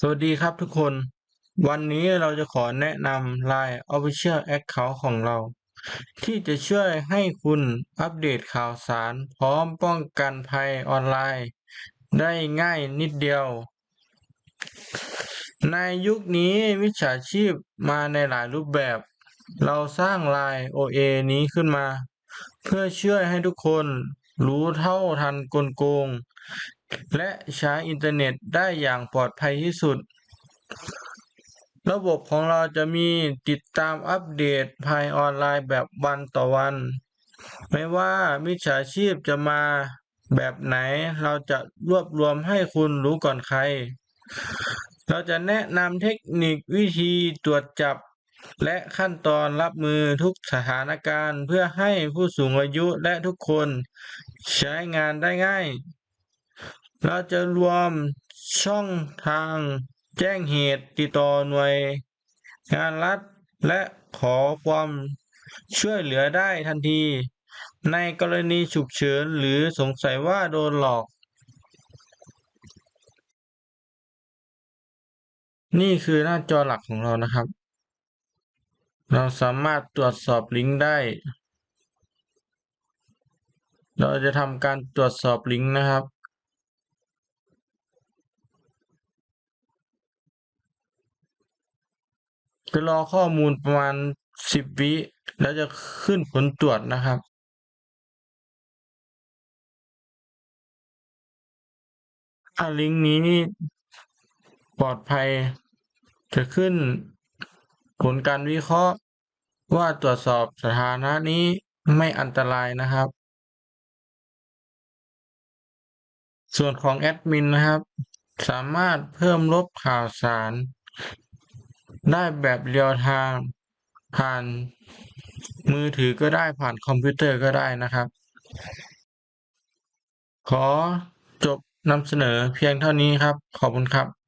สวัสดีครับทุกคน วันนี้เราจะขอแนะนำ Line Official Account ของเรา ที่จะช่วยให้คุณอัปเดตข่าวสาร พร้อมป้องกันภัยออนไลน์ ได้ง่ายนิดเดียว ในยุคนี้มิจฉาชีพมาในหลายรูปแบบ เราสร้าง Line OA นี้ขึ้นมา เพื่อช่วยให้ทุกคนรู้เท่าทันกลโกง และใช้อินเทอร์เน็ตได้อย่างปลอดภัยที่สุด ระบบของเราจะมีติดตามอัปเดตภัยออนไลน์แบบวันต่อวัน ไม่ว่ามิจฉาชีพจะมาแบบไหนเราจะรวบรวมให้คุณรู้ก่อนใคร เราจะแนะนำเทคนิควิธีตรวจจับ และขั้นตอนรับมือทุกสถานการณ์เพื่อให้ผู้สูงอายุและทุกคนใช้งานได้ง่าย เราจะรวมช่องทางแจ้งเหตุติดต่อหน่วย งานรัฐและขอความช่วยเหลือได้ทันที ในกรณีฉุกเฉินหรือสงสัยว่าโดนหลอก นี่คือหน้าจอหลักของเรานะครับ เราสามารถตรวจสอบลิงก์ได้ เราจะทำการตรวจสอบลิงก์นะครับ จะรอข้อมูลประมาณสิบวิแล้วจะขึ้นผลตรวจนะครับถ้าลิงก์นี้ปลอดภัย จะขึ้นผลการวิเคราะห์ว่าตรวจสอบสถานะนี้ไม่อันตรายนะครับ ส่วนของแอดมินนะครับ สามารถเพิ่มลบข่าวสาร ได้แบบเรียลไทม์ผ่านมือถือก็ได้ผ่านคอมพิวเตอร์ก็ได้นะครับ ขอจบนำเสนอเพียงเท่านี้ครับ ขอบคุณครับ